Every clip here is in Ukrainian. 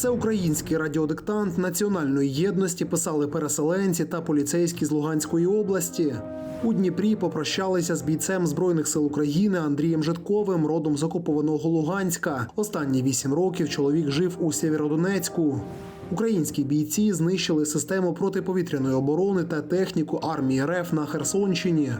Всеукраїнський радіодиктант національної єдності писали переселенці та поліцейські з Луганської області. У Дніпрі попрощалися з бійцем Збройних сил України Андрієм Житковим, родом з окупованого Луганська. Останні вісім років чоловік жив у Сєвєродонецьку. Українські бійці знищили систему протиповітряної оборони та техніку армії РФ на Херсонщині.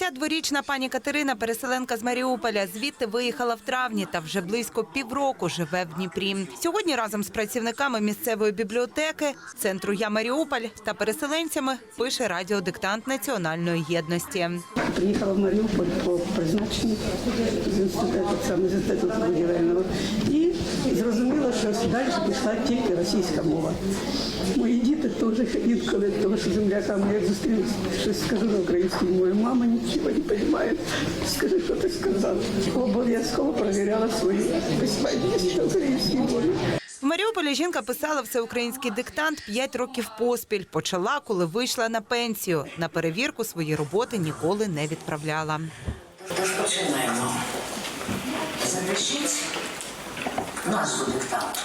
82-річна пані Катерина, переселенка з Маріуполя, звідти виїхала в травні та вже близько півроку живе в Дніпрі. Сьогодні разом з працівниками місцевої бібліотеки, центру Я Маріуполь та переселенцями пише радіодиктант національної єдності. Приїхала в Маріуполь по призначенню з інституту, саме з інституту будівельного. Далі пішла тільки російська мова. Мої діти теж інколи, тому що земляками як зустрілися, щось скажу на українській мові. Мама нічого не розуміє. Скажи, що ти сказав. Обов'язково перевіряла свої письменність на українській мові. В Маріуполі жінка писала всеукраїнський диктант 5 років поспіль. Почала, коли вийшла на пенсію. На перевірку свої роботи ніколи не відправляла. Тож починаємо. Запишіть назву диктанту.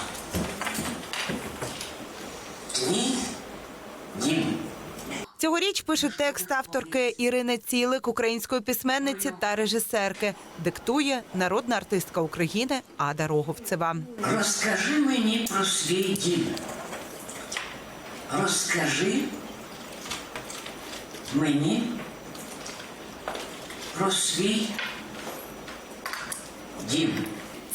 Твій дім. Цьогоріч пише текст авторки Ірини Цілик, української письменниці та режисерки. Диктує народна артистка України Ада Роговцева. Розкажи мені про свій дім. Розкажи мені про свій дім.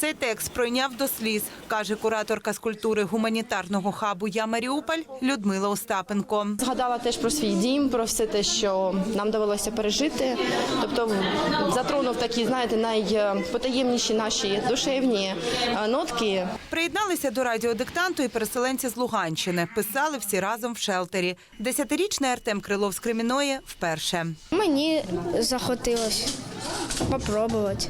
Цей текст пройняв до сліз, каже кураторка з культури гуманітарного хабу Я Маріуполь Людмила Остапенко. Згадала теж про свій дім, про все те, що нам довелося пережити. Тобто затронув такі, знаєте, найпотаємніші наші душевні е, нотки. Приєдналися до радіодиктанту і переселенці з Луганщини. Писали всі разом в шелтері. Десятирічний Артем Крилов з Креміної вперше. Мені захотілося попробувати.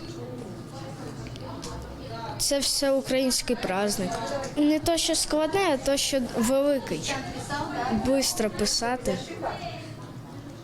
Це все український праздник. Не то, що складне, а то, що великий. Бистро писати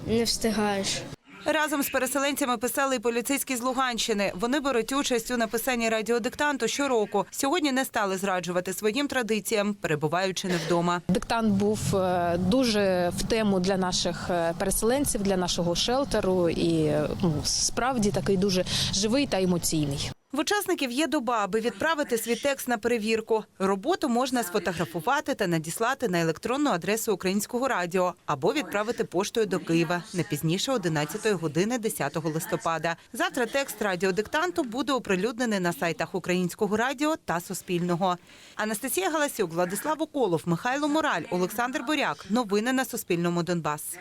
не встигаєш. Разом з переселенцями писали і поліцейські з Луганщини. Вони беруть участь у написанні радіодиктанту щороку. Сьогодні не стали зраджувати своїм традиціям, перебуваючи не вдома. Диктант був е, дуже в тему для наших е, переселенців, для нашого шелтеру, і ну, справді такий дуже живий та емоційний. В учасників є доба, аби відправити свій текст на перевірку. Роботу можна сфотографувати та надіслати на електронну адресу українського радіо або відправити поштою до Києва не пізніше 11 години 10 листопада. Завтра текст радіодиктанту буде оприлюднений на сайтах українського радіо та Суспільного. Анастасія Галасюк, Владислав Околов, Михайло Мораль, Олександр Боряк. Новини на Суспільному Донбас.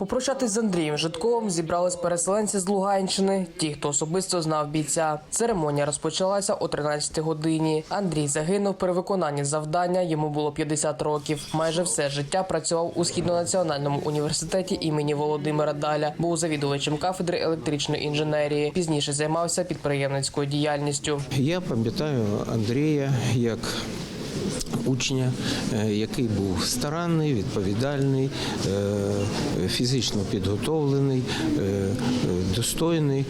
Попрощатись з Андрієм Житковим зібрались переселенці з Луганщини, ті, хто особисто знав бійця. Церемонія розпочалася о 13 годині. Андрій загинув при виконанні завдання. Йому було 50 років. Майже все життя працював у східно-національному університеті імені Володимира Даля. Був завідувачем кафедри електричної інженерії. Пізніше займався підприємницькою діяльністю. Я пам'ятаю Андрія як учня, е, який був старанний, відповідальний, е, фізично підготовлений, е, достойний.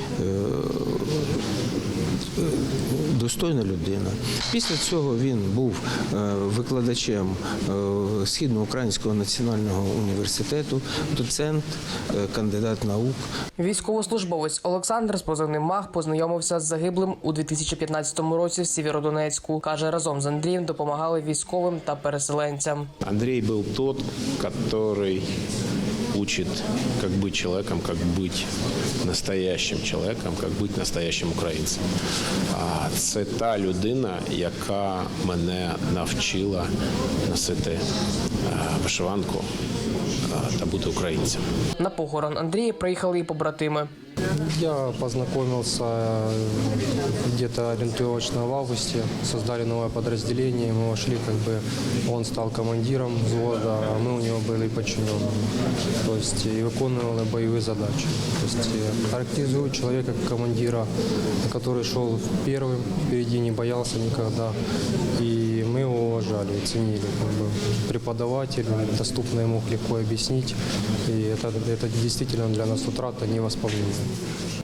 Достойна людина. Після цього він був е, викладачем е, Східноукраїнського національного університету, доцент, е, кандидат наук. Військовослужбовець Олександр з позивним МАГ познайомився з загиблим у 2015 році в Сєвєродонецьку. Каже, разом з Андрієм допомагали військовим та переселенцям. Андрей был тот, который учит, как быть человеком, как быть настоящим человеком, как быть настоящим українцем. А це та людина, яка мене навчила носити е, вишиванку е, та бути українцем. На похорон Андрія приїхали і побратими. Я познакомился э, где-то ориентировочно в августе. Создали новое подразделение, мы вошли, как бы он стал командиром взвода, а мы у него были подчиненными. То есть и выполняли боевые задачи. То есть э, характеризует человека как командира, который шел первым, впереди не боялся никогда. И мы его уважали и ценили. Как бы. Преподаватель, доступно ему легко объяснить. И это, это действительно для нас утрата невосполнима.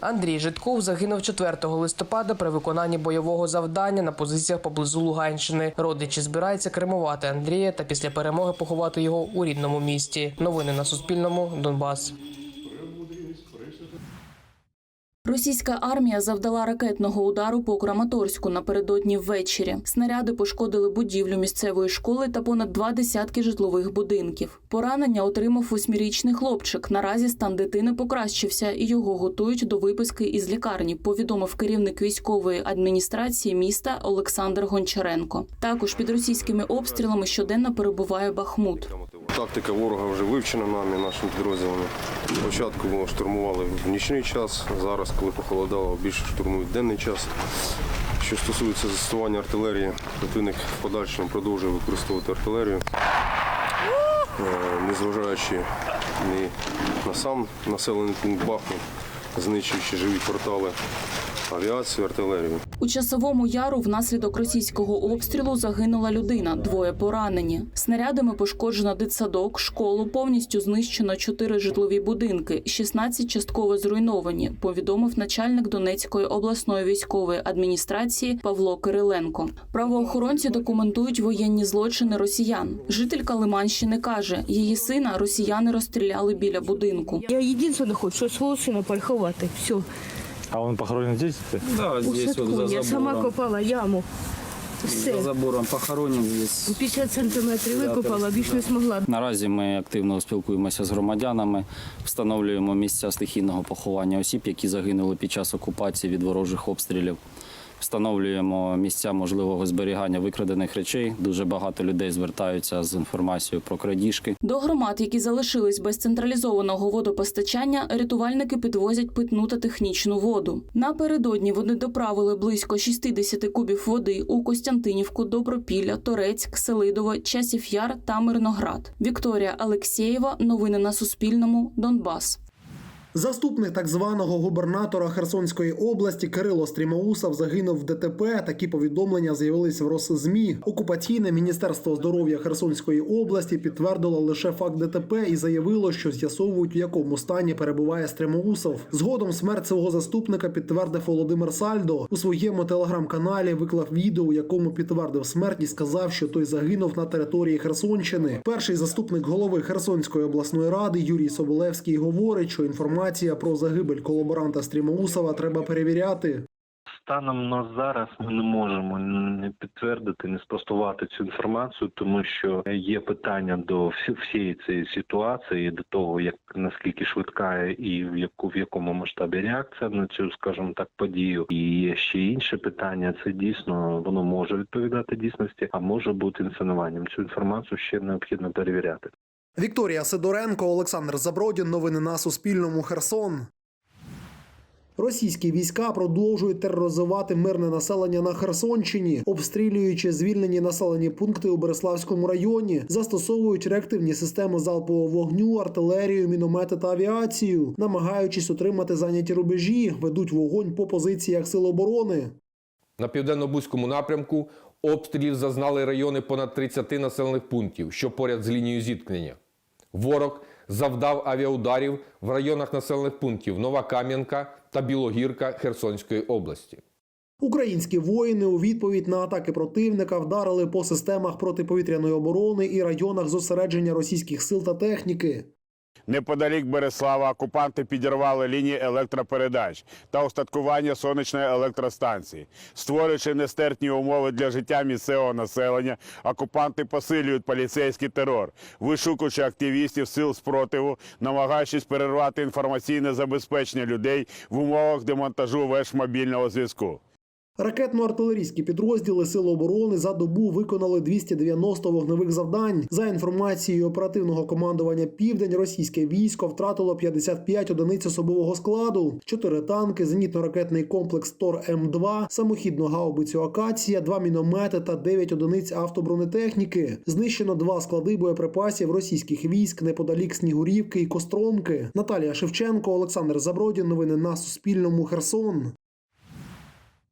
Андрій Житков загинув 4 листопада при виконанні бойового завдання на позиціях поблизу Луганщини. Родичі збираються кремувати Андрія та після перемоги поховати його у рідному місті. Новини на Суспільному. Донбас. Російська армія завдала ракетного удару по Краматорську напередодні ввечері. Снаряди пошкодили будівлю місцевої школи та понад два десятки житлових будинків. Поранення отримав восьмирічний хлопчик. Наразі стан дитини покращився і його готують до виписки із лікарні. Повідомив керівник військової адміністрації міста Олександр Гончаренко. Також під російськими обстрілами щоденно перебуває Бахмут. Тактика ворога вже вивчена нами, нашими підрозділами. Спочатку ми штурмували в нічний час, зараз, коли похолодало, більше штурмують в денний час. Що стосується застосування артилерії, противник в подальшому продовжує використовувати артилерію, Е, незважаючи ні на сам населений пункт Бахмут, знищуючи живі портали, авіацію, артилерію. У часовому яру внаслідок російського обстрілу загинула людина, двоє поранені. Снарядами пошкоджено дитсадок, школу, повністю знищено чотири житлові будинки, 16 частково зруйновані. Повідомив начальник Донецької обласної військової адміністрації Павло Кириленко. Правоохоронці документують воєнні злочини росіян. Жителька Лиманщини каже, її сина росіяни розстріляли біля будинку. Я єдине хочу, що свого сина поховати. Все. А он похоронен здесь? Да, здесь вот за Я сама копала яму. Все. забором похоронен здесь. 50 сантиметрів викопала, більш не змогла. Наразі ми активно спілкуємося з громадянами, встановлюємо місця стихійного поховання осіб, які загинули під час окупації від ворожих обстрілів. Встановлюємо місця можливого зберігання викрадених речей. Дуже багато людей звертаються з інформацією про крадіжки. До громад, які залишились без централізованого водопостачання, рятувальники підвозять питну та технічну воду. Напередодні вони доправили близько 60 кубів води у Костянтинівку, Добропілля, Торецьк, Селидово, Часів Яр та Мирноград. Вікторія Алексєєва. Новини на Суспільному. Донбас. Заступник так званого губернатора Херсонської області Кирило Стрімоусов загинув в ДТП. Такі повідомлення з'явились в Росзмі. Окупаційне міністерство здоров'я Херсонської області підтвердило лише факт ДТП і заявило, що з'ясовують, в якому стані перебуває Стрімоусов. Згодом смерть свого заступника підтвердив Володимир Сальдо. У своєму телеграм-каналі виклав відео, у якому підтвердив смерть і сказав, що той загинув на території Херсонщини. Перший заступник голови Херсонської обласної ради Юрій Соболевський говорить, що інформація про загибель колаборанта Стрімоусова треба перевіряти. Станом на зараз ми не можемо не підтвердити, не спростувати цю інформацію, тому що є питання до всієї цієї ситуації, до того як наскільки швидка і в яку в якому масштабі реакція на цю, скажімо так, подію. І ще інше питання. Це дійсно воно може відповідати дійсності, а може бути інсценуванням. Цю інформацію ще необхідно перевіряти. Вікторія Сидоренко, Олександр Забродін. Новини на Суспільному. Херсон. Російські війська продовжують тероризувати мирне населення на Херсонщині, обстрілюючи звільнені населені пункти у Береславському районі, застосовують реактивні системи залпового вогню, артилерію, міномети та авіацію, намагаючись утримати зайняті рубежі, ведуть вогонь по позиціях сил оборони. На південно-бузькому напрямку обстрілів зазнали райони понад 30 населених пунктів, що поряд з лінією зіткнення. Ворог завдав авіаударів в районах населених пунктів Нова Кам'янка та Білогірка Херсонської області. Українські воїни у відповідь на атаки противника вдарили по системах протиповітряної оборони і районах зосередження російських сил та техніки. Неподалік Береслава окупанти підірвали лінії електропередач та устаткування сонячної електростанції. Створюючи нестерпні умови для життя місцевого населення, окупанти посилюють поліцейський терор, вишукуючи активістів сил спротиву, намагаючись перервати інформаційне забезпечення людей в умовах демонтажу веж мобільного зв'язку. Ракетно-артилерійські підрозділи Сил оборони за добу виконали 290 вогневих завдань. За інформацією оперативного командування Південь, російське військо втратило 55 одиниць особового складу, 4 танки, зенітно-ракетний комплекс Тор М2, самохідну гаубицю Акація, 2 міномети та 9 одиниць автобронетехніки. Знищено два склади боєприпасів російських військ неподалік Снігурівки і Костромки. Наталія Шевченко, Олександр Забродін. Новини на Суспільному. Херсон.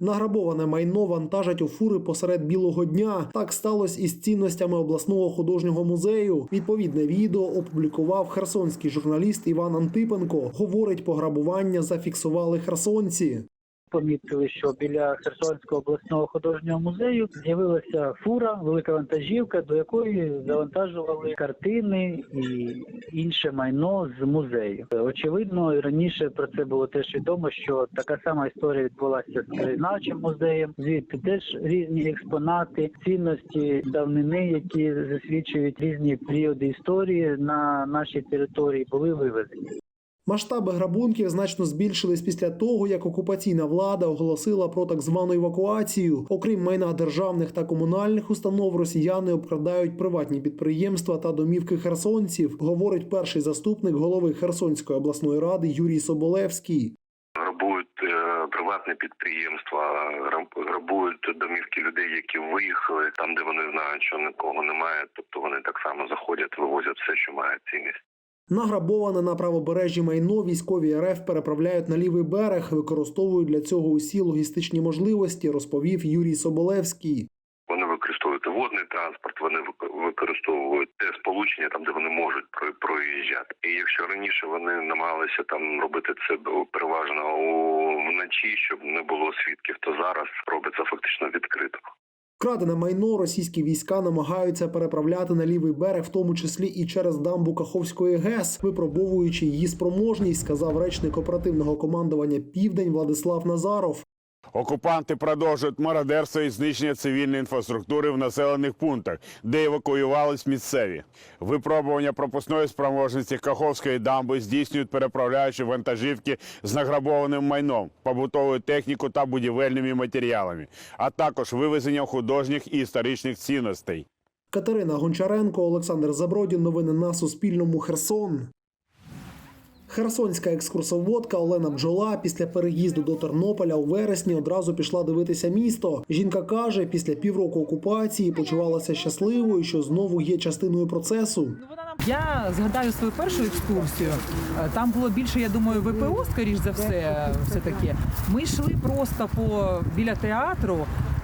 Награбоване майно вантажать у фури посеред білого дня. Так сталося із цінностями обласного художнього музею. Відповідне відео опублікував херсонський журналіст Іван Антипенко. Говорить, пограбування зафіксували херсонці. Помітили, що біля Херсонського обласного художнього музею з'явилася фура, велика вантажівка, до якої завантажували картини і інше майно з музею. Очевидно, раніше про це було теж відомо, що така сама історія відбулася з краєзнавчим музеєм. Звідти теж різні експонати, цінності давнини, які засвідчують різні періоди історії на нашій території, були вивезені. Масштаби грабунків значно збільшились після того, як окупаційна влада оголосила про так звану евакуацію. Окрім майна державних та комунальних установ, росіяни обкрадають приватні підприємства та домівки херсонців, говорить перший заступник голови Херсонської обласної ради Юрій Соболевський. Грабують е, приватне підприємства, грабують домівки людей, які виїхали там, де вони знають, що нікого немає. Тобто вони так само заходять, вивозять все, що має цінність. Награбоване на правобережжі майно військові РФ переправляють на лівий берег, використовують для цього усі логістичні можливості, розповів Юрій Соболевський. Вони використовують водний транспорт, вони вик- використовують те сполучення там, де вони можуть про- проїжджати. І якщо раніше вони намагалися там робити це переважно вночі, щоб не було свідків, то зараз робиться фактично відкрито. Крадене майно російські війська намагаються переправляти на лівий берег, в тому числі і через дамбу Каховської ГЕС, випробовуючи її спроможність, сказав речник оперативного командування Південь Владислав Назаров. Окупанти продовжують мародерство і знищення цивільної інфраструктури в населених пунктах, де евакуювались місцеві. Випробування пропускної спроможності Каховської дамби здійснюють переправляючи вантажівки з награбованим майном, побутову техніку та будівельними матеріалами, а також вивезення художніх і історичних цінностей. Катерина Гончаренко, Олександр Забродін. Новини на Суспільному. Херсон. Херсонська екскурсоводка Олена Бджола після переїзду до Тернополя у вересні одразу пішла дивитися місто. Жінка каже, після півроку окупації почувалася щасливою, що знову є частиною процесу. Я згадаю свою першу екскурсію. Там було більше, я думаю, ВПО, скоріш за все, все таки. Ми йшли просто по біля театру,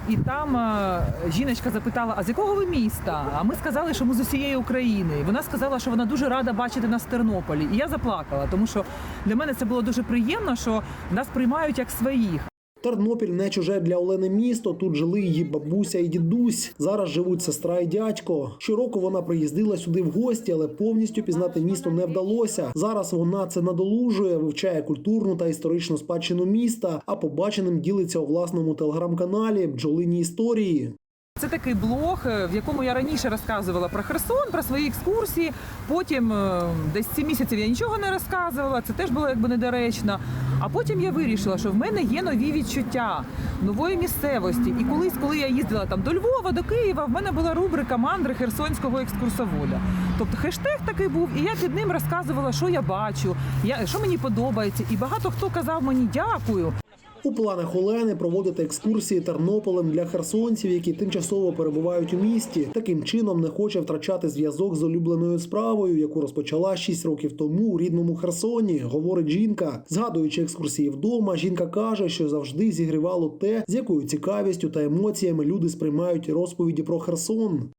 і там е, жіночка запитала: а з якого ви міста? А ми сказали, що ми з усієї України. І вона сказала, що вона дуже рада бачити нас в Тернополі. І я заплакала, тому що для мене це було дуже приємно, що нас приймають як своїх. Тернопіль не чуже для Олени місто. Тут жили її бабуся і дідусь. Зараз живуть сестра і дядько. Щороку вона приїздила сюди в гості, але повністю пізнати місто не вдалося. Зараз вона це надолужує, вивчає культурну та історичну спадщину міста, а побаченим ділиться у власному телеграм-каналі Бджолині історії. Це такий блог, е, в якому я раніше розказувала про Херсон, про свої екскурсії. Потім е, десь ці місяців я нічого не розказувала. Це теж було якби недоречно. А потім я вирішила, що в мене є нові відчуття нової місцевості. І колись, коли я їздила там до Львова, до Києва, в мене була рубрика мандри херсонського екскурсовода. Тобто хештег такий був, і я під ним розказувала, що я бачу, я, що мені подобається. І багато хто казав мені дякую. У планах Олени проводити екскурсії Тернополем для херсонців, які тимчасово перебувають у місті. Таким чином не хоче втрачати зв'язок з улюбленою справою, яку розпочала 6 років тому у рідному Херсоні, говорить жінка. Згадуючи екскурсії вдома, жінка каже, що завжди зігрівало те, з якою цікавістю та емоціями люди сприймають розповіді про Херсон.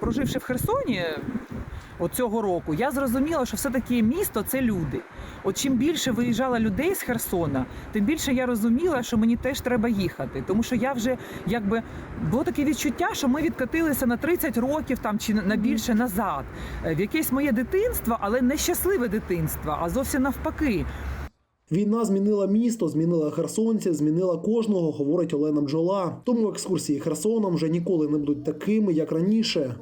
Проживши в Херсоні от цього року, я зрозуміла, що все-таки місто це люди. От чим більше виїжджало людей з Херсона, тим більше я розуміла, що мені теж треба їхати. Тому що я вже якби було таке відчуття, що ми відкатилися на 30 років там чи на більше назад. Е, В якесь моє дитинство, але не щасливе дитинство, а зовсім навпаки. Війна змінила місто, змінила херсонців, змінила кожного, говорить Олена Бджола. Тому екскурсії Херсоном вже ніколи не будуть такими, як раніше.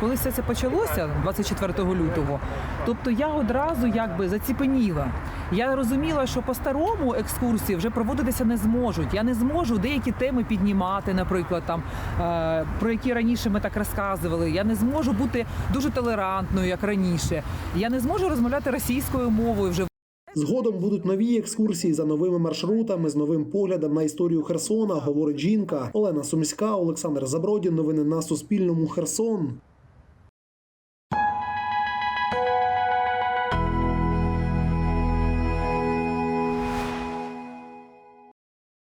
Коли все це почалося 24 лютого, Тобто я одразу якби заціпеніла. Я розуміла, що по-старому екскурсії вже проводитися не зможуть. Я не зможу деякі теми піднімати, наприклад, там е, про які раніше ми так розказували. Я не зможу бути дуже толерантною, як раніше. Я не зможу розмовляти російською мовою вже. Згодом будуть нові екскурсії за новими маршрутами з новим поглядом на історію Херсона, говорить жінка Олена Сумська, Олександр Забродін. Новини на Суспільному. Херсон.